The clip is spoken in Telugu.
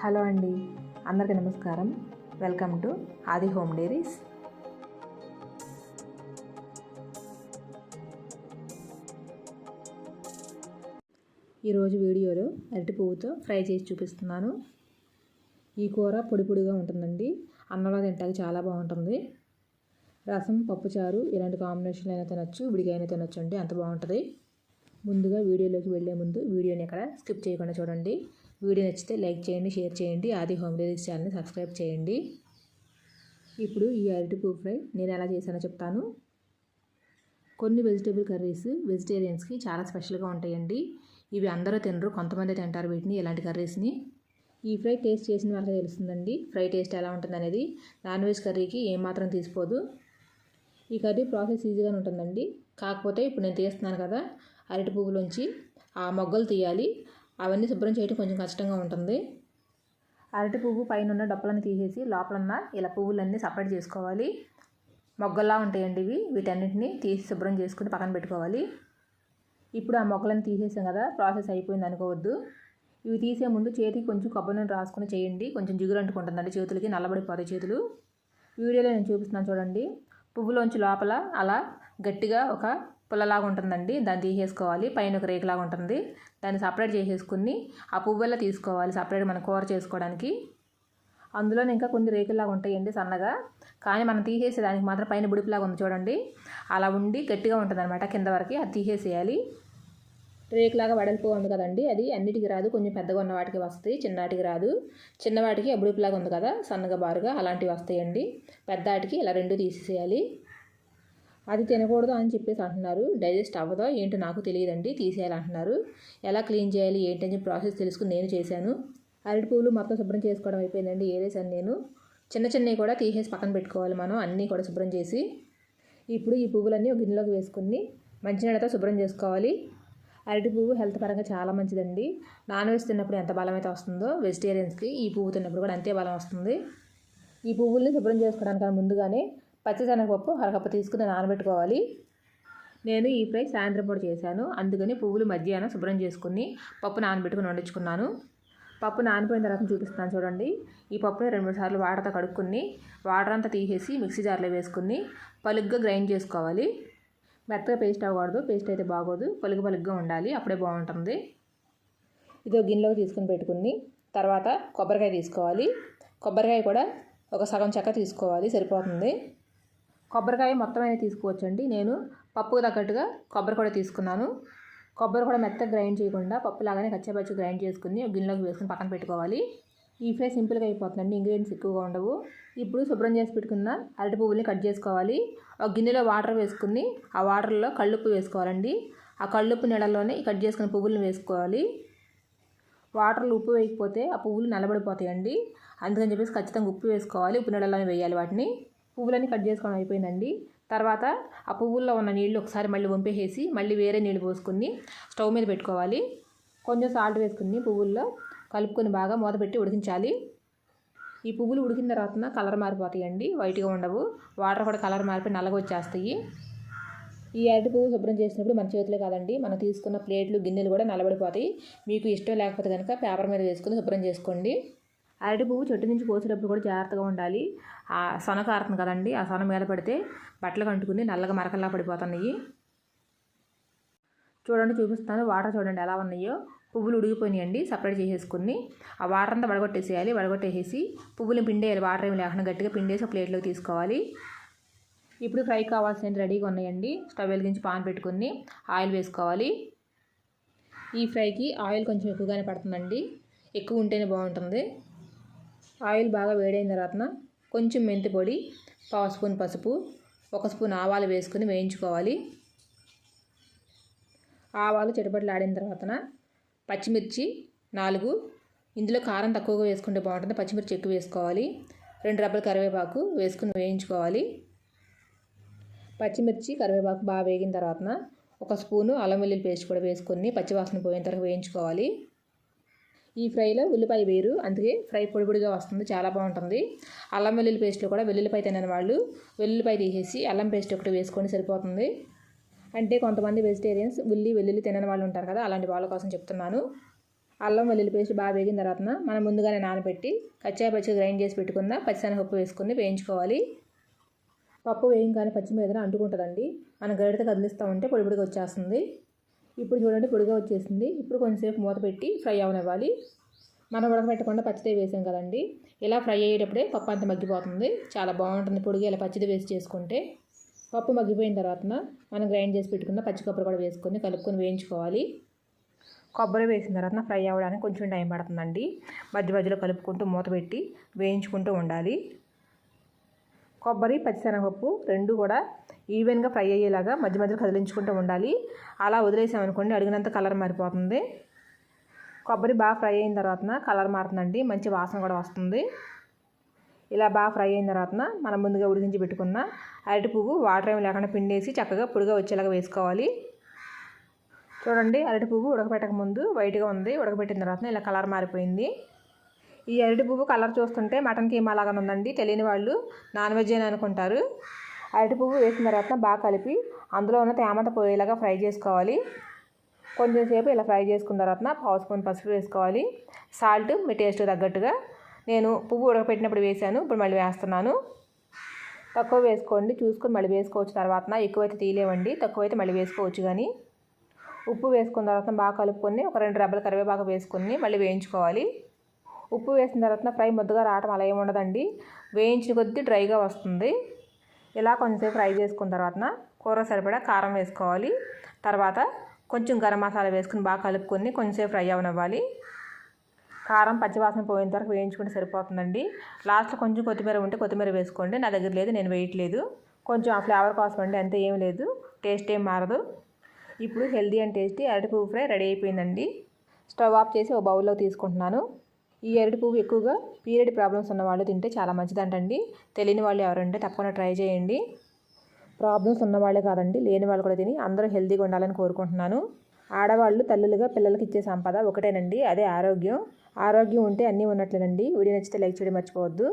హలో అండి అందరికీ నమస్కారం. Welcome to Aadi home diaries. ఈరోజు వీడియోలో అరటి పువ్వుతో ఫ్రై చేసి చూపిస్తున్నాను. ఈ కూర పొడి పొడిగా ఉంటుందండి. అన్నంలో తింటానికి చాలా బాగుంటుంది. రసం పప్పుచారు ఇలాంటి కాంబినేషన్లు అయినా తినొచ్చు విడిగైనా అయినా తినొచ్చు అండి అంత బాగుంటుంది. ముందుగా వీడియోలోకి వెళ్ళే ముందు వీడియోని ఇక్కడ స్కిప్ చేయకుండా చూడండి. వీడియో నచ్చితే లైక్ చేయండి షేర్ చేయండి. ఆది హోమ్ డెలివరీ ఛానల్ని సబ్స్క్రైబ్ చేయండి. ఇప్పుడు ఈ అరటి పువ్వు ఫ్రై నేను ఎలా చేశానో చెప్తాను. కొన్ని వెజిటేబుల్ కర్రీస్ వెజిటేరియన్స్కి చాలా స్పెషల్గా ఉంటాయండి. ఇవి అందరూ తినరు కొంతమంది తింటారు వీటిని ఇలాంటి కర్రీస్ని ఈ ఫ్రై టేస్ట్ చేసిన వాళ్ళకి తెలుస్తుందండి. ఫ్రై టేస్ట్ ఎలా ఉంటుంది అనేది. నాన్ వెజ్ కర్రీకి ఏమాత్రం తీసిపోదు. ఈ కర్రీ ప్రాసెస్ ఈజీగానే ఉంటుందండి. కాకపోతే ఇప్పుడు నేను తీస్తున్నాను కదా అరటి పువ్వులోంచి ఆ మొగ్గలు తీయాలి. అవన్నీ శుభ్రం చేయడం కొంచెం కష్టంగా ఉంటుంది. అరటి పువ్వు పైన ఉన్న డొప్పలను తీసేసి లోపల ఉన్న ఇలా పువ్వులన్నీ సపరేట్ చేసుకోవాలి. మొగ్గల్లా ఉంటాయండి ఇవి. వీటన్నిటిని తీసి శుభ్రం చేసుకుని పక్కన పెట్టుకోవాలి. ఇప్పుడు ఆ మొక్కలను తీసేసాం కదా ప్రాసెస్ అయిపోయింది అనుకోవద్దు. ఇవి తీసే ముందు చేతికి కొంచెం కొబ్బరి నూనె రాసుకుని చేయండి. కొంచెం జిగురు అంటుకుంటుందండి చేతులకి నల్లబడిపోతాయి చేతులు. వీడియోలో నేను చూపిస్తున్నాను చూడండి. పువ్వులోంచి లోపల అలా గట్టిగా ఒక పుల్లలాగా ఉంటుందండి. దాన్ని తీసేసుకోవాలి. పైన ఒక రేకులాగా ఉంటుంది. దాన్ని సపరేట్ చేసేసుకుని ఆ పువ్వుల్లో తీసుకోవాలి. సపరేట్ మన కూర చేసుకోవడానికి. అందులో ఇంకా కొన్ని రేకుల్లాగా ఉంటాయండి సన్నగా. కానీ మనం తీసేసేదానికి మాత్రం పైన బుడిపిలాగా ఉంది చూడండి. అలా ఉండి గట్టిగా ఉంటుంది అనమాట కింద వరకు. అది తీసేసేయాలి. రేకులాగా వడలిపో ఉంది కదండి. అది అన్నిటికి రాదు. కొంచెం పెద్దగా ఉన్న వాటికి వస్తాయి. చిన్నవాటికి రాదు. చిన్నవాటికి అబుడిపిలాగా ఉంది కదా. సన్నగా బారుగా అలాంటివి వస్తాయండి. పెద్ద వాటికి ఇలా రెండు తీసేసేయాలి. అది తినకూడదు అని చెప్పేసి అంటున్నారు. డైజెస్ట్ అవ్వదో ఏంటో నాకు తెలియదండి తీసేయాలంటున్నారు. ఎలా క్లీన్ చేయాలి ఏంటని ప్రాసెస్ తెలుసుకుని నేను చేశాను. అరటి పువ్వులు మొత్తం శుభ్రం చేసుకోవడం అయిపోయిందండి ఏరేసాను నేను. చిన్న చిన్నవి కూడా తీసేసి పక్కన పెట్టుకోవాలి మనం అన్నీ కూడా శుభ్రం చేసి. ఇప్పుడు ఈ పువ్వులన్నీ ఒక గిన్నెలోకి వేసుకుని మంచినీళ్ళతో శుభ్రం చేసుకోవాలి. అరటి పువ్వు హెల్త్ పరంగా చాలా మంచిదండి. నాన్ వెజ్ తిన్నప్పుడు ఎంత బలం అయితే వస్తుందో వెజిటేరియన్స్కి ఈ పువ్వు తిన్నప్పుడు కూడా అంతే బలం వస్తుంది. ఈ పువ్వుల్ని శుభ్రం చేసుకోవడానికి ముందుగానే పచ్చిశనగపప్పు అరకప్పు తీసుకుని నానబెట్టుకోవాలి. నేను ఈ ఫ్రై సాయంత్రం పూట చేశాను. అందుకని పువ్వులు మధ్యాహ్నం శుభ్రం చేసుకుని పప్పు నానబెట్టుకుని వండించుకున్నాను. పప్పు నానిపోయిన తర్వాత చూపిస్తాను చూడండి. ఈ పప్పుని రెండు మూడు సార్లు వాటర్తో కడుక్కుని వాటర్ అంతా తీసేసి మిక్సీ జార్లో వేసుకుని పలుగ్గా గ్రైండ్ చేసుకోవాలి. మెత్తగా పేస్ట్ అవ్వకూడదు. పేస్ట్ అయితే బాగోదు. పలుగు పలుగ్గా ఉండాలి. అప్పుడే బాగుంటుంది. ఇది ఒక గిన్నెలోకి తీసుకుని పెట్టుకుని తర్వాత కొబ్బరికాయ తీసుకోవాలి. కొబ్బరికాయ కూడా ఒక సగం చెక్క తీసుకోవాలి. సరిపోతుంది. కొబ్బరికాయ మొత్తం అయినా తీసుకోవచ్చండి. నేను పప్పుకు తగ్గట్టుగా కొబ్బరి కూడా తీసుకున్నాను. కొబ్బరి కూడా మెత్తగా గ్రైండ్ చేయకుండా పప్పు లాగానే కచ్చాపచ్చి గ్రైండ్ చేసుకుని గిన్నెలోకి వేసుకుని పక్కన పెట్టుకోవాలి. ఈ ఫ్రై సింపుల్గా అయిపోతుందండి. ఇంగ్రీడియంట్స్ ఎక్కువగా ఉండవు. ఇప్పుడు శుభ్రం చేసి పెట్టుకున్న అరటి పువ్వుల్ని కట్ చేసుకోవాలి. ఒక గిన్నెలో వాటర్ వేసుకుని ఆ వాటర్లో కళ్ళుప్పు వేసుకోవాలండి. ఆ కళ్ళుప్పు నీడలోనే కట్ చేసుకున్న పువ్వులను వేసుకోవాలి. వాటర్లో ఉప్పు వేయకపోతే ఆ పువ్వులు నల్లబడిపోతాయండి. అందుకని చెప్పేసి ఖచ్చితంగా ఉప్పు వేసుకోవాలి. ఉప్పు నీడలోనే వేయాలి వాటిని. పువ్వులన్నీ కట్ చేసుకోవడం అయిపోయిందండి. తర్వాత ఆ పువ్వుల్లో ఉన్న నీళ్ళు ఒకసారి మళ్ళీ వంపేసేసి మళ్ళీ వేరే నీళ్ళు పోసుకుని స్టవ్ మీద పెట్టుకోవాలి. కొంచెం సాల్ట్ వేసుకుని పువ్వుల్లో కలుపుకొని బాగా మూత పెట్టి ఉడికించాలి. ఈ పువ్వులు ఉడికిన తర్వాత కలర్ మారిపోతాయండి. వైట్గా ఉండవు. వాటర్ కూడా కలర్ మారిపోయి నల్లగా వచ్చేస్తాయి. ఈ అరటి పువ్వు శుభ్రం చేసినప్పుడు మన చేతులే కాదండి. మనం తీసుకున్న ప్లేట్లు గిన్నెలు కూడా నలబడిపోతాయి మీకు ఇష్టం లేకపోతే కనుక పేపర్ మీద వేసుకుని శుభ్రం చేసుకోండి. అరటి పువ్వు చెట్టు నుంచి కోసేటప్పుడు కూడా జాగ్రత్తగా ఉండాలి. ఆ సొన కారుతుంది కదండి ఆ సొన మీద పడితే బట్టలు కంటుకుని నల్లగా మరకల్లా పడిపోతున్నాయి. చూడండి చూపిస్తాను వాటర్ చూడండి ఎలా ఉన్నాయో. పువ్వులు ఉడిగిపోయినాయండి సపరేట్ చేసేసుకుని. ఆ వాటర్ అంతా వడగొట్టేసేయాలి. వడగొట్టేసేసి పువ్వులు పిండేయాలి. వాటర్ ఏమి లేకుండా గట్టిగా పిండేసి ఒక ప్లేట్లోకి తీసుకోవాలి. ఇప్పుడు ఫ్రై కావాల్సిన రెడీగా ఉన్నాయండి. స్టవ్ వెలిగించి పాన్ పెట్టుకుని ఆయిల్ వేసుకోవాలి. ఈ ఫ్రైకి ఆయిల్ కొంచెం ఎక్కువగానే పడుతుందండి. ఎక్కువ ఉంటేనే బాగుంటుంది. ఆయిల్ బాగా వేడైన తర్వాత కొంచెం మెంతి పొడి పావు స్పూన్ పసుపు ఒక స్పూన్ ఆవాలు వేసుకుని వేయించుకోవాలి. ఆవాలు చిటపట్లు ఆడిన తర్వాత పచ్చిమిర్చి నాలుగు ఇందులో కారం తక్కువగా వేసుకుంటే బాగుంటుంది. పచ్చిమిర్చి ఎక్కువ వేసుకోవాలి. రెండు రబ్బలు కరివేపాకు వేసుకుని వేయించుకోవాలి. పచ్చిమిర్చి కరివేపాకు బాగా వేగిన తర్వాత ఒక స్పూను అల్లం వెల్లుల్లి పేస్ట్ కూడా వేసుకొని పచ్చివాసన పోయిన తర్వాత వేయించుకోవాలి. ఈ ఫ్రైలో ఉల్లిపాయ వేరు అందుకే ఫ్రై పొడి పొడిగా వస్తుంది చాలా బాగుంటుంది. అల్లం వెల్లుల్లి పేస్ట్లో కూడా వెల్లుల్లిపాయ తినని వాళ్ళు వెల్లుల్లిపాయ తీసేసి అల్లం పేస్ట్ ఒకటి వేసుకొని సరిపోతుంది. అంటే కొంతమంది వెజిటేరియన్స్ ఉల్లి వెల్లుల్లి తినని వాళ్ళు ఉంటారు కదా అలాంటి వాళ్ళ కోసం చెప్తున్నాను. అల్లం వెల్లుల్లి పేస్ట్ బాగా వేగిన తర్వాత మనం ముందుగానే నానబెట్టి కచ్చా పచ్చి గ్రైండ్ చేసి పెట్టుకున్న పచ్చిశనగపప్పు వేసుకుని వేయించుకోవాలి. పప్పు వేయంగానే పచ్చి మీదన అంటుకుంటుందండి. మనం గరిటతో కదిలిస్తూ ఉంటే పొడి పొడిగా వచ్చేస్తుంది. ఇప్పుడు చూడండి పొడిగా వచ్చేసింది. ఇప్పుడు కొంచెంసేపు మూత పెట్టి ఫ్రై అవనివ్వాలి. మనం ఉడకబెట్టకుండా పచ్చిదే వేసాం కదండి. ఇలా ఫ్రై అయ్యేటప్పుడే పప్పు అంతా మగ్గిపోతుంది. చాలా బాగుంటుంది పొడిగా ఇలా పచ్చిది వేసి చేసుకుంటే. పప్పు మగ్గిపోయిన తర్వాత మనం గ్రైండ్ చేసి పెట్టుకున్న పచ్చి కొబ్బరి కూడా వేసుకొని కలుపుకొని వేయించుకోవాలి. కొబ్బరి వేసిన తర్వాత ఫ్రై అవ్వడానికి కొంచెం టైం పడుతుందండి. మధ్య మధ్యలో కలుపుకుంటూ మూత పెట్టి వేయించుకుంటూ ఉండాలి. కొబ్బరి పచ్చిశనగపప్పు రెండు కూడా ఈవెన్గా ఫ్రై అయ్యేలాగా మధ్య మధ్యలో కదిలించుకుంటూ ఉండాలి. అలా వదిలేసామనుకోండి అడిగినంత కలర్ మారిపోతుంది. కొబ్బరి బాగా ఫ్రై అయిన తర్వాత కలర్ మారుతుందండి. మంచి వాసన కూడా వస్తుంది. ఇలా బాగా ఫ్రై అయిన తర్వాత మనం ముందుగా ఉడికించి పెట్టుకున్న అరటి పువ్వు వాటర్ ఏమి లేకుండా పిండేసి చక్కగా పొడిగా వచ్చేలాగా వేసుకోవాలి. చూడండి అరటి పువ్వు ఉడకపెట్టక ముందు వైట్గా ఉంది. ఉడకబెట్టిన తర్వాత ఇలా కలర్ మారిపోయింది. ఈ అరటి పువ్వు కలర్ చూస్తుంటే మటన్ కీమా లాగా ఉందండి. తెలియని వాళ్ళు నాన్ వెజ్ అని అనుకుంటారు. అరటి పువ్వు వేసిన తర్వాత బాగా కలిపి అందులో ఉన్న తేమత పోయేలాగా ఫ్రై చేసుకోవాలి. కొంచెం సేపు ఇలా ఫ్రై చేసుకున్న తర్వాత పావు స్పూన్ పసుపు వేసుకోవాలి. సాల్ట్ మీ టేస్ట్ తగ్గట్టుగా. నేను పువ్వు ఉడకపెట్టినప్పుడు వేసాను ఇప్పుడు మళ్ళీ వేస్తున్నాను. తక్కువ వేసుకోండి చూసుకొని మళ్ళీ వేసుకోవచ్చు తర్వాత. ఎక్కువైతే తీయలేవండి తక్కువైతే మళ్ళీ వేసుకోవచ్చు కానీ. ఉప్పు వేసుకున్న తర్వాత బాగా కలుపుకొని ఒక రెండు రెబ్బల కరివేపాకు వేసుకొని మళ్ళీ వేయించుకోవాలి. ఉప్పు వేసిన తర్వాత ఫ్రై ముద్దగా రావటం అలా ఏమి ఉండదండి. వేయించిన కొద్దీ డ్రైగా వస్తుంది. ఇలా కొంచెంసేపు ఫ్రై చేసుకున్న తర్వాత కూర సరిపడా కారం వేసుకోవాలి. తర్వాత కొంచెం గరం మసాలా వేసుకుని బాగా కలుపుకొని కొంచెంసేపు ఫ్రై అవనివ్వాలి. కారం పచ్చివాసన పోయేంత వరకు వేయించుకుంటే సరిపోతుందండి. లాస్ట్లో కొంచెం కొత్తిమీర ఉంటే కొత్తిమీర వేసుకోండి. నా దగ్గర లేదు నేను వేయట్లేదు. కొంచెం ఆ ఫ్లేవర్ కోసం అండి అంతే ఏం లేదు. టేస్ట్ ఏం మారదు. ఇప్పుడు హెల్దీ అండ్ టేస్టీ అరటి ఫ్రై రెడీ అయిపోయిందండి. స్టవ్ ఆఫ్ చేసి ఓ బౌల్లో తీసుకుంటున్నాను. ఈ అరటి పువ్వు ఎక్కువగా పీరియడ్ ప్రాబ్లమ్స్ ఉన్న వాళ్ళు తింటే చాలా మంచిదంటండి. తెలియని వాళ్ళు ఎవరంటే తప్పకుండా ట్రై చేయండి. ప్రాబ్లమ్స్ ఉన్నవాళ్ళే కాదండి లేని వాళ్ళు కూడా తిని అందరూ హెల్తీగా ఉండాలని కోరుకుంటున్నాను. ఆడవాళ్ళు తల్లులుగా పిల్లలకి ఇచ్చే సంపద ఒకటేనండి అదే ఆరోగ్యం. ఆరోగ్యం ఉంటే అన్నీ ఉన్నట్లేనండి. వీడియో నచ్చితే లైక్ చేయడం మర్చిపోవద్దు.